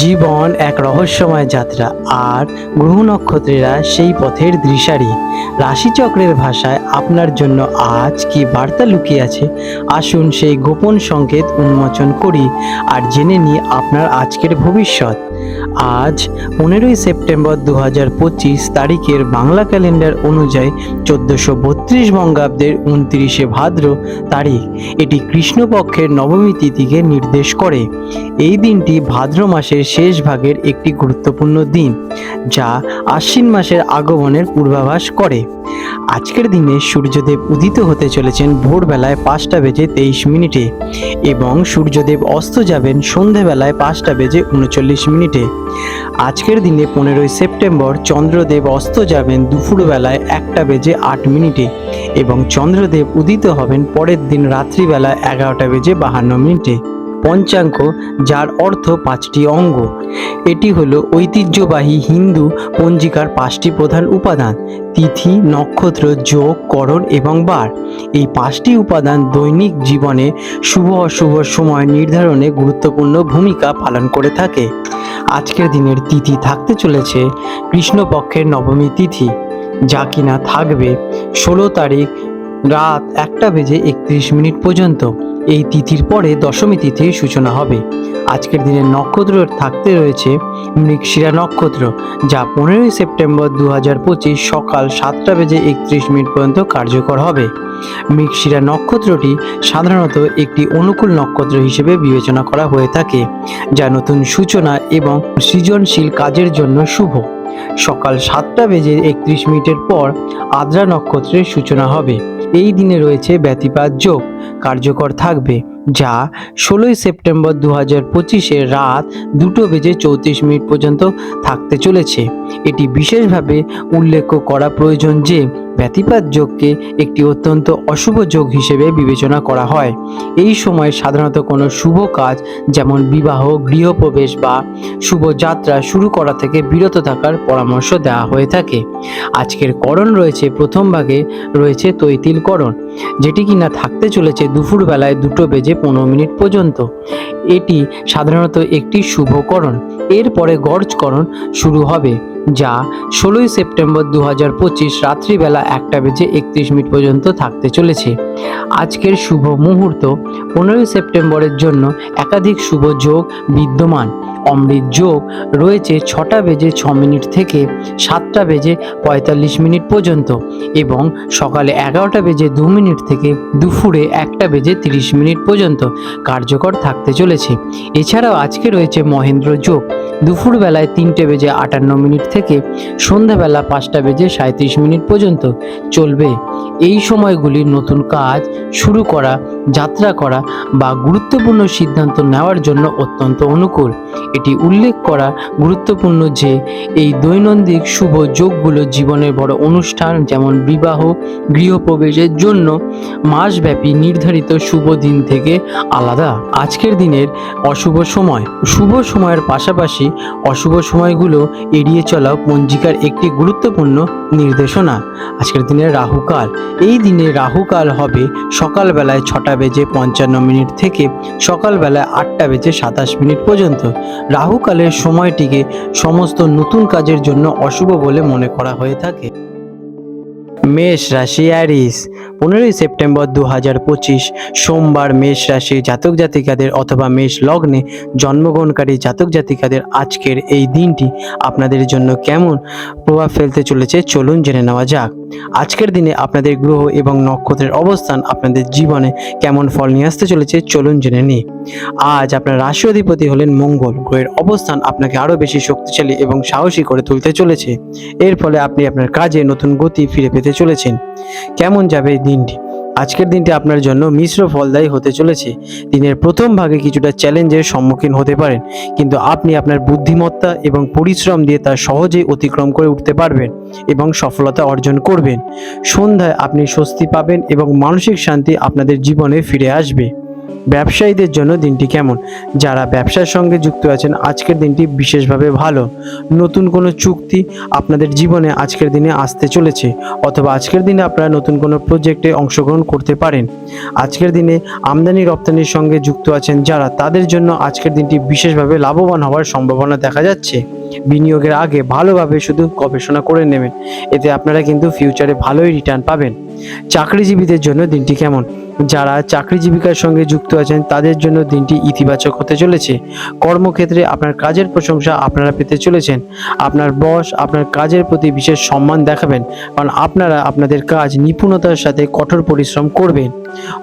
জীবন এক রহস্যময় যাত্রা, আর গ্রহ নক্ষত্রেরা সেই পথের দৃশারি। রাশিচক্রের ভাষায় আপনার জন্য আজ কি বার্তা লুকিয়ে আছে? আসুন সেই গোপন সংকেত উন্মোচন করি, আর জেনে নিই আপনার আজকের ভবিষ্যৎ। আজ পনেরোই সেপ্টেম্বর দু হাজার পঁচিশ তারিখের বাংলা ক্যালেন্ডার অনুযায়ী চোদ্দোশো বত্রিশ বঙ্গাব্দের উনত্রিশে ভাদ্র তারিখ এটি কৃষ্ণপক্ষের নবমী তিথিকে নির্দেশ করে। এই দিনটি ভাদ্র মাসের শেষ ভাগের একটি গুরুত্বপূর্ণ দিন, যা আশ্বিন মাসের আগমনের পূর্বাভাস করে। আজকের দিনে সূর্যদেব উদিত হতে চলেছেন ভোরবেলায় পাঁচটা বেজে তেইশ মিনিটে এবং সূর্যদেব অস্ত যাবেন সন্ধেবেলায় পাঁচটা বেজে উনচল্লিশ মিনিটে। আজকের দিনে পনেরোই সেপ্টেম্বর চন্দ্রদেব অস্ত যাবেন দুপুরবেলায় একটা বেজে আট মিনিটে এবং চন্দ্রদেব উদিত হবেন পরের দিন রাত্রিবেলা এগারোটা বেজে বাহান্ন মিনিটে। পঞ্চাঙ্গ, যার অর্থ পাঁচটি অঙ্গ। এটি হলো ঐতিহ্যবাহী হিন্দু পঞ্জিকার পাঁচটি প্রধান উপাদান, তিথি, নক্ষত্র, যোগ, করণ এবং বার। এই পাঁচটি উপাদান দৈনিক জীবনে শুভ অশুভ সময় নির্ধারণে গুরুত্বপূর্ণ ভূমিকা পালন করে থাকে। আজকের দিনের তিথি থাকতে চলেছে কৃষ্ণপক্ষের নবমী তিথি, যা কিনা থাকবে ষোলো তারিখ রাত একটা বেজে একত্রিশ মিনিট পর্যন্ত। এই তিথির পরে দশমী তিথির সূচনা হবে। আজকের দিনের নক্ষত্র থাকতে রয়েছে মৃগশিরা নক্ষত্র, যা পনেরোই সেপ্টেম্বর দু হাজার পঁচিশ সকাল সাতটা বেজে একত্রিশ মিনিট পর্যন্ত কার্যকর হবে। মৃগশিরা নক্ষত্রটি সাধারণত একটি অনুকূল নক্ষত্র হিসেবে বিবেচনা করা হয়ে থাকে, যা নতুন সূচনা এবং সৃজনশীল কাজের জন্য শুভ। সকাল সাতটা বেজে একত্রিশ মিনিটের পর আদ্রা নক্ষত্রের সূচনা হবে। এই দিনে রয়েছে ব্যতিপাত যোগ। কার্যকর থাকবে যা ষোলোই সেপ্টেম্বর দু হাজার পঁচিশে রাত দুটো বেজে চৌত্রিশ মিনিট পর্যন্ত থাকতে চলেছে। এটি বিশেষভাবে উল্লেখ করা প্রয়োজন যে ব্যতিপাত যোগকে একটি অত্যন্ত অশুভ যোগ হিসেবে বিবেচনা করা হয়। এই সময় সাধারণত কোনো শুভ কাজ, যেমন বিবাহ, গৃহপ্রবেশ বা শুভ যাত্রা শুরু করা থেকে বিরত থাকার পরামর্শ দেওয়া হয়ে থাকে। আজকের করণ রয়েছে প্রথম ভাগে রয়েছে তৈতিল করণ যেটি কিনা থাকতে চলেছে দুপুর বেলায় দুটো বেজে পনেরো মিনিট পর্যন্ত। এটি সাধারণত একটি শুভকরণ এরপরে গর্জকরণ শুরু হবে। যা ষোলোই সেপ্টেম্বর দু হাজার পঁচিশ রাত্রিবেলা একটা বেজে একত্রিশ মিনিট পর্যন্ত থাকতে চলেছে। আজকের শুভ মুহূর্ত পনেরোই সেপ্টেম্বরের জন্য একাধিক শুভ যোগ বিদ্যমান। অমৃত যোগ রয়েছে ছটা বেজে ছ মিনিট থেকে সাতটা বেজে পঁয়তাল্লিশ মিনিট পর্যন্ত এবং সকালে এগারোটা বেজে দু মিনিট থেকে দুপুরে একটা বেজে তিরিশ মিনিট পর্যন্ত কার্যকর থাকতে চলেছে। এছাড়াও আজকে রয়েছে মহেন্দ্র যোগ। দুপুরবেলায় তিনটে বেজে আটান্ন মিনিট থেকে সন্ধ্যাবেলা পাঁচটা বেজে সাঁত্রিশ মিনিট পর্যন্ত চলবে। এই সময়গুলি নতুন কাজ শুরু করা, যাত্রা করা বা গুরুত্বপূর্ণ সিদ্ধান্ত নেওয়ার জন্য অত্যন্ত অনুকূল। এটি উল্লেখ করা গুরুত্বপূর্ণ যে, এই দৈনন্দিন শুভ যোগগুলো জীবনের বড় অনুষ্ঠান যেমন বিবাহ, গৃহপ্রবেশের জন্য মাসব্যাপী নির্ধারিত শুভ দিন থেকে আলাদা। আজকের দিনের অশুভ সময়, শুভ সময়ের পাশাপাশি অশুভ সময়গুলো এড়িয়ে চলা পঞ্জিকার একটি গুরুত্বপূর্ণ নির্দেশনা। আজকের দিনের রাহুকাল এই দিনে রাহুকাল হবে সকালবেলায় ছটা বেজে পঞ্চান্ন মিনিট থেকে সকালবেলায় আটটা বেজে সাতাশ মিনিট পর্যন্ত। রাহুকালের সময়টিকে সমস্ত নতুন কাজের জন্য অশুভ বলে মনে করা হয়ে থাকে। মেষ রাশি অ্যারিস পনেরোই সেপ্টেম্বর দু হাজার পঁচিশ, সোমবার মেষ রাশি জাতক জাতিকাদের অথবা মেষ লগ্নে জন্মগ্রহণকারী জাতক জাতিকাদের আজকের এই দিনটি আপনাদের জন্য কেমন প্রভাব ফেলতে চলেছে চলুন জেনে নেওয়া যাক। আজকের দিনে আপনাদের গ্রহ এবং নক্ষত্রের অবস্থান আপনাদের জীবনে কেমন ফল নিয়ে আসতে চলেছে, চলুন জেনে নিই। আজ আপনার রাশি অধিপতি হলেন মঙ্গল, গ্রহের অবস্থান আপনাকে আরও বেশি শক্তিশালী এবং সাহসী করে তুলতে চলেছে। এর ফলে আপনি আপনার কাজে নতুন গতি ফিরে পেতে চলেছেন। কেমন যাবে দিনটি? আজকের দিনটি আপনার জন্য মিশ্র ফলদায়ী হতে চলেছে। দিনের প্রথম ভাগে কিছুটা চ্যালেঞ্জের সম্মুখীন হতে পারেন, কিন্তু আপনি আপনার বুদ্ধিমত্তা এবং পরিশ্রম দিয়ে তা সহজেই অতিক্রম করে উঠতে পারবেন এবং সফলতা অর্জন করবেন। সন্ধ্যায় আপনি স্বস্তি পাবেন এবং মানসিক শান্তি আপনাদের জীবনে ফিরে আসবে। ব্যবসায়ীদের জন্য দিনটি কেমন? যারা ব্যবসার সঙ্গে যুক্ত আছেন, আজকের দিনটি বিশেষভাবে ভালো। নতুন কোনো চুক্তি আপনাদের জীবনে আজকের দিনে আসতে চলেছে, অথবা আজকের দিনে আপনারা নতুন কোনো প্রজেক্টে অংশগ্রহণ করতে পারেন। আজকের দিনে আমদানি রপ্তানির সঙ্গে যুক্ত আছেন যারা, তাদের জন্য আজকের দিনটি বিশেষভাবে লাভবান হওয়ার সম্ভাবনা দেখা যাচ্ছে। বিনিয়োগের আগে ভালোভাবে শুধু গবেষণা করে নেবেন, এতে আপনারা কিন্তু ফিউচারে ভালোই রিটার্ন পাবেন। চাকরিজীবীদের জন্য দিনটি কেমন? যারা চাকরি জীবিকার সঙ্গে যুক্ত আছেন, তাদের জন্য দিনটি ইতিবাচক হতে চলেছে। কর্মক্ষেত্রে আপনার কাজের প্রশংসা আপনারা পেতে চলেছেন। আপনার বস আপনার কাজের প্রতি বিশেষ সম্মান দেখাবেন, কারণ আপনারা আপনাদের কাজ নিপুণতার সাথে কঠোর পরিশ্রম করবেন।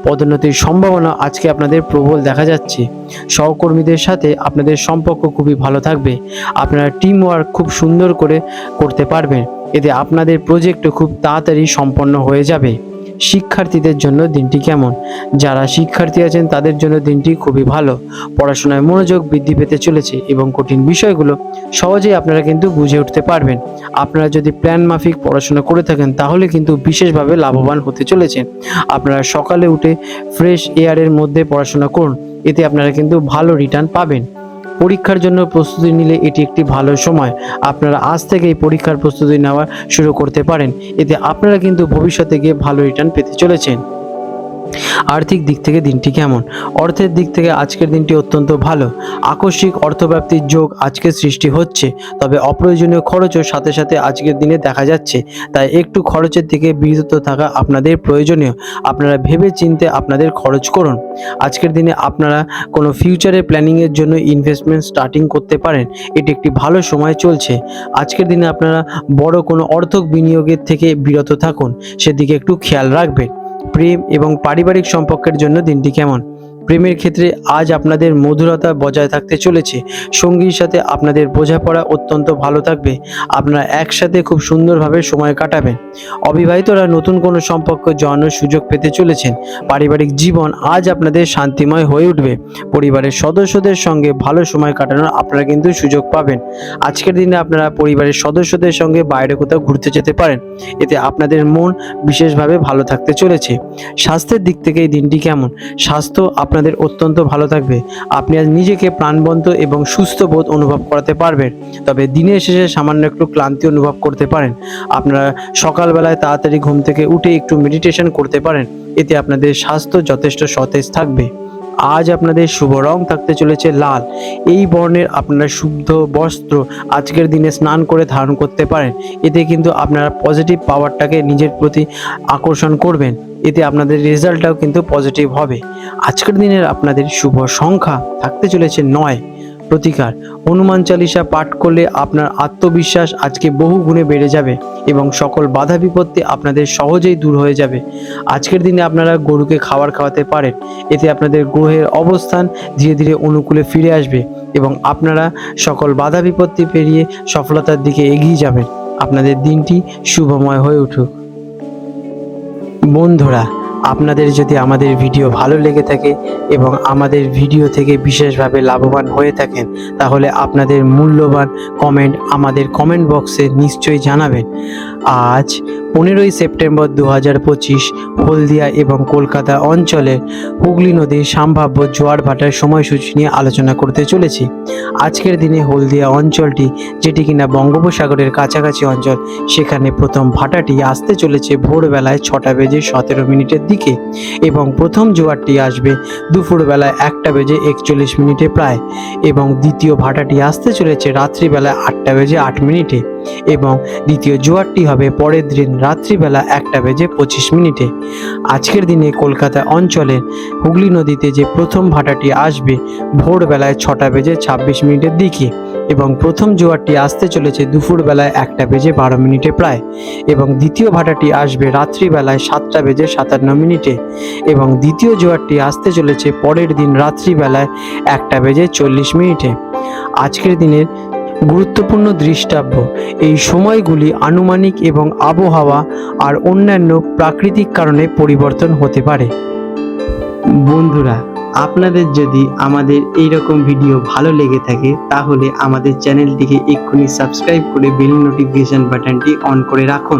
পদোন্নতির সম্ভাবনা আজকে আপনাদের প্রবল দেখা যাচ্ছে। সহকর্মীদের সাথে আপনাদের সম্পর্ক খুবই ভালো থাকবে। আপনারা টিম ওয়ার্ক খুব সুন্দর করে করতে পারবেন। এতে আপনাদের প্রজেক্টও খুব তাড়াতাড়ি সম্পন্ন হয়ে যাবে। শিক্ষার্থীদের জন্য দিনটি কেমন? যারা শিক্ষার্থী আছেন, তাদের জন্য দিনটি খুবই ভালো। পড়াশোনায় মনোযোগ বৃদ্ধি পেতে চলেছে এবং কঠিন বিষয়গুলো সহজেই আপনারা কিন্তু বুঝে উঠতে পারবেন। আপনারা যদি প্ল্যান মাফিক পড়াশোনা করে থাকেন, তাহলে কিন্তু বিশেষভাবে লাভবান হতে চলেছে। আপনারা সকালে উঠে ফ্রেশ এয়ারের মধ্যে পড়াশোনা করুন। এতে আপনারা কিন্তু ভালো রিটার্ন পাবেন। পরীক্ষার জন্য প্রস্তুতি নিলে এটি একটি ভালো সময়। আপনারা আজ থেকেই পরীক্ষার প্রস্তুতি নেওয়া শুরু করতে পারেন। এতে আপনারা কিন্তু ভবিষ্যতে গিয়ে ভালো রিটার্ন পেতে চলেছেন। আর্থিক দিক থেকে দিনটি কেমন? অর্থের দিক থেকে আজকের দিনটি অত্যন্ত ভালো। আকস্মিক অর্থপ্রাপ্তির যোগ আজকে সৃষ্টি হচ্ছে, তবে অপ্রয়োজনীয় খরচও সাথে সাথে আজকের দিনে দেখা যাচ্ছে। তাই একটু খরচের থেকে বিরত থাকা আপনাদের প্রয়োজনীয়। আপনারা ভেবে চিনতে আপনাদের খরচ করুন। আজকের দিনে আপনারা কোনো ফিউচারে প্ল্যানিংয়ের জন্য ইনভেস্টমেন্ট স্টার্টিং করতে পারেন। এটি একটি ভালো সময় চলছে। আজকের দিনে আপনারা বড় কোনো অর্থ বিনিয়োগের থেকে বিরত থাকুন। সেদিকে একটু খেয়াল রাখবেন। প্রেম এবং পারিবারিক সম্পর্কের জন্য দিনটি কেমন? প্রেমের ক্ষেত্রে আজ আপনাদের মধুরতা বজায় থাকতে চলেছে। সঙ্গীর সাথে আপনাদের বোঝাপড়া অত্যন্ত ভালো থাকবে। আপনারা একসাথে খুব সুন্দরভাবে সময় কাটাবেন। অবিবাহিতরা নতুন কোনো সম্পর্ক জড়ানোর সুযোগ পেতে চলেছেন। পারিবারিক জীবন আজ আপনাদের শান্তিময় হয়ে উঠবে। পরিবারের সদস্যদের সঙ্গে ভালো সময় কাটানোর আপনারা কিন্তু সুযোগ পাবেন। আজকের দিনে আপনারা পরিবারের সদস্যদের সঙ্গে বাইরে কোথাও ঘুরতে যেতে পারেন। এতে আপনাদের মন বিশেষভাবে ভালো থাকতে চলেছে। স্বাস্থ্যের দিক থেকে এই দিনটি কেমন? স্বাস্থ্য আপনাদের অত্যন্ত ভালো থাকবে। আপনি আজ নিজেকে প্রাণবন্ত এবং সুস্থ বোধ অনুভব করাতে পারবেন। তবে দিনের শেষে সামান্য একটু ক্লান্তি অনুভব করতে পারেন। আপনারা সকালবেলায় তাড়াতাড়ি ঘুম থেকে উঠে একটু মেডিটেশন করতে পারেন। এতে আপনাদের স্বাস্থ্য যথেষ্ট সতেজ থাকবে। আজ আপনাদের শুভ রং থাকতে চলেছে লাল। এই বর্ণের আপনারা শুদ্ধ বস্ত্র আজকের দিনে স্নান করে ধারণ করতে পারেন। এতে কিন্তু আপনারা পজিটিভ পাওয়ারটাকে নিজের প্রতি আকর্ষণ করবেন। এতে আপনাদের রেজাল্টটাও কিন্তু পজিটিভ হবে। আজকের দিনের আপনাদের শুভ সংখ্যা থাকতে চলেছে নয়। প্রতিকার, হনুমান চালিসা পাঠ করলে আপনার আত্মবিশ্বাস আজকে বহু গুণে বেড়ে যাবে এবং সকল বাধা বিপত্তি আপনাদের সহজেই দূর হয়ে যাবে। আজকের দিনে আপনারা গরুকে খাবার খাওয়াতে পারেন, এতে আপনাদের গ্রহের অবস্থান ধীরে ধীরে অনুকূলে ফিরে আসবে এবং আপনারা সকল বাধা বিপত্তি পেরিয়ে সফলতার দিকে এগিয়ে যাবেন। আপনাদের দিনটি শুভময় হয়ে উঠুক। বন্ধুরা আপনাদের যদি আমাদের ভিডিও ভালো লেগে থাকে এবং আমাদের ভিডিও থেকে বিশেষভাবে লাভবান হয়ে থাকেন, তাহলে আপনাদের মূল্যবান কমেন্ট আমাদের কমেন্ট বক্সে নিশ্চয়ই জানাবেন। আজ পনেরোই সেপ্টেম্বর দু হাজার পঁচিশ হলদিয়া এবং কলকাতা অঞ্চলে হুগলি নদীর সম্ভাব্য জোয়ার ভাটার সময়সূচি নিয়ে আলোচনা করতে চলেছি। আজকের দিনে হলদিয়া অঞ্চলটি, যেটি কিনা বঙ্গোপসাগরের কাছাকাছি অঞ্চল, সেখানে প্রথম ভাটাটি আসতে চলেছে ভোরবেলায় ছটা বেজে সতেরো মিনিটের দিকে এবং প্রথম জোয়ারটি আসবে দুপুরবেলায় একটা বেজে একচল্লিশ মিনিটে প্রায় এবং দ্বিতীয় ভাটাটি আসতে চলেছে রাত্রিবেলায় আটটা বেজে আট মিনিটে এবং দ্বিতীয় জোয়ারটি হবে পরের দিন রাত্রিবেলা একটা বেজে পঁচিশ মিনিটে। আজকের দিনে কলকাতা অঞ্চলের হুগলি নদীতে যে প্রথম ভাটাটি আসবে, ভোরবেলায় ছটা বেজে ছাব্বিশ মিনিটের দিকে এবং প্রথম জোয়ারটি আসতে চলেছে দুপুরবেলায় একটা বেজে বারো মিনিটে প্রায় এবং দ্বিতীয় ভাটাটি আসবে রাত্রিবেলায় সাতটা বেজে সাতান্ন মিনিটে এবং দ্বিতীয় জোয়ারটি আসতে চলেছে পরের দিন রাত্রিবেলায় একটা বেজে চল্লিশ মিনিটে। আজকের দিনের গুরুত্বপূর্ণ দৃষ্টাব্য। এই সময়গুলি আনুমানিক এবং আবহাওয়া আর অন্যান্য প্রাকৃতিক কারণে পরিবর্তন হতে পারে। বন্ধুরা, আপনাদের যদি আমাদের এই রকম ভিডিও ভালো লেগে থাকে, তাহলে আমাদের চ্যানেলটিকে এক্ষুনি সাবস্ক্রাইব করে বেল নোটিফিকেশন বাটনটি অন করে রাখুন।